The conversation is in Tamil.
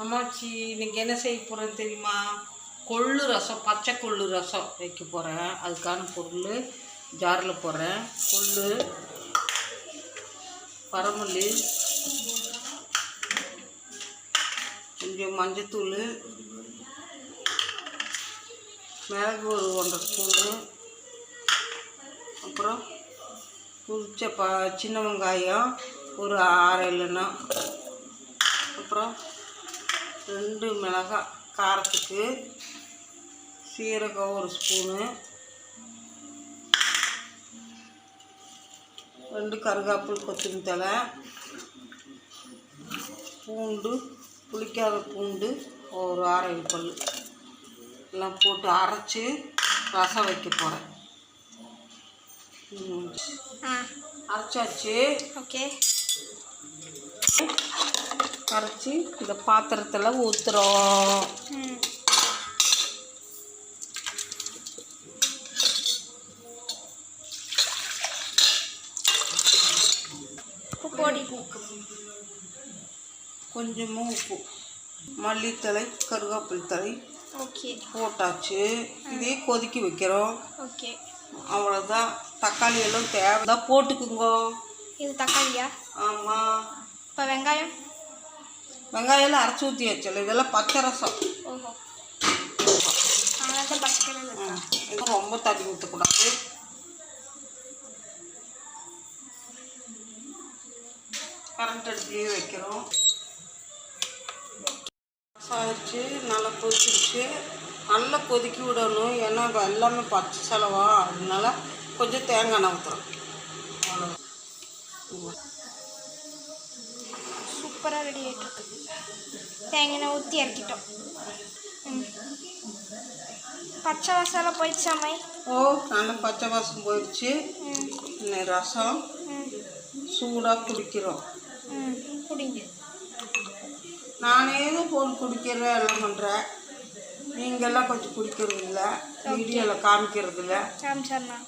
அம்மாச்சி இன்னைக்கு என்ன செய்ய போகிறேன்னு தெரியுமா? கொள்ளு ரசம் பச்சை கொள்ளு ரசம் வைக்க போகிறேன் அதுக்கான பொருள் ஜாரில் போடுறேன். கொள்ளு பரமல்லி கொஞ்சம் மஞ்சத்தூள் மிளகு ஒரு ஒன்றரை ஸ்பூனு அப்புறம் உரிச்ச ப சின்ன வெங்காயம் ஒரு ஆறு இல்லைன்னா அப்புறம் ரெண்டு மிளகாய் காரத்துக்கு சீரகம் ஒரு ஸ்பூனு. ரெண்டு கருகாப்பில் கொத்தமல்லி தழை. பூண்டு புளிக்காத பூண்டு ஒரு ஆறு பல். எல்லாம் போட்டு அரைச்சி ரசம் வைக்க போகிறேன் அரைச்சாச்சு. ஓகே. அரைச்சி இந்த பாத்திரத்தில் ஊற்றுறோம் கொஞ்சமாக உப்பு. மல்லித்தழை கருவேப்பிலை ஓகே. போட்டாச்சு. இதே கொதிக்க வைக்கிறோம். ஓகே. அவ்வளோதான் தக்காளி எல்லாம் தேவை தான் போட்டுக்குங்கோ. இது தக்காளியா? ஆமாம் இப்போ வெங்காயம்? வெங்காயம்லாம் அரைச்சி ஊற்றி வச்சல இதெல்லாம் பச்சை ரசம் இது ரொம்ப தண்ணி ஊற்றக்கூடாது கரண்ட் அடுப்புலேயே வைக்கிறோம். ஆயிடுச்சு நல்லா கொதிச்சிருச்சு. நல்லா கொதிக்கி விடணும். ஏன்னா எல்லாமே பச்சை செலவா. அதனால கொஞ்சம் தேங்காய் ஊற்றுறோம் அவ்வளோ சூப்பராக ரெடி ஆகிட்டு தேங்காய் ஊற்றி இறக்கிட்டோம். பச்சை மசாலா போயிடுச்சாமை ஓ நல்லா பச்சை வாசம் போயிடுச்சு. ரசம். சூடாக குடிக்கிறோம். குடிங்க. நானே தான் போன் குடிக்கிறேன் எல்லாம் பண்ணுறேன் நீங்கள்லாம் கொஞ்சம் குடிக்கிறது இல்லை வீடியோவில் காமிக்கிறது இல்லை காமிச்சாண்ணா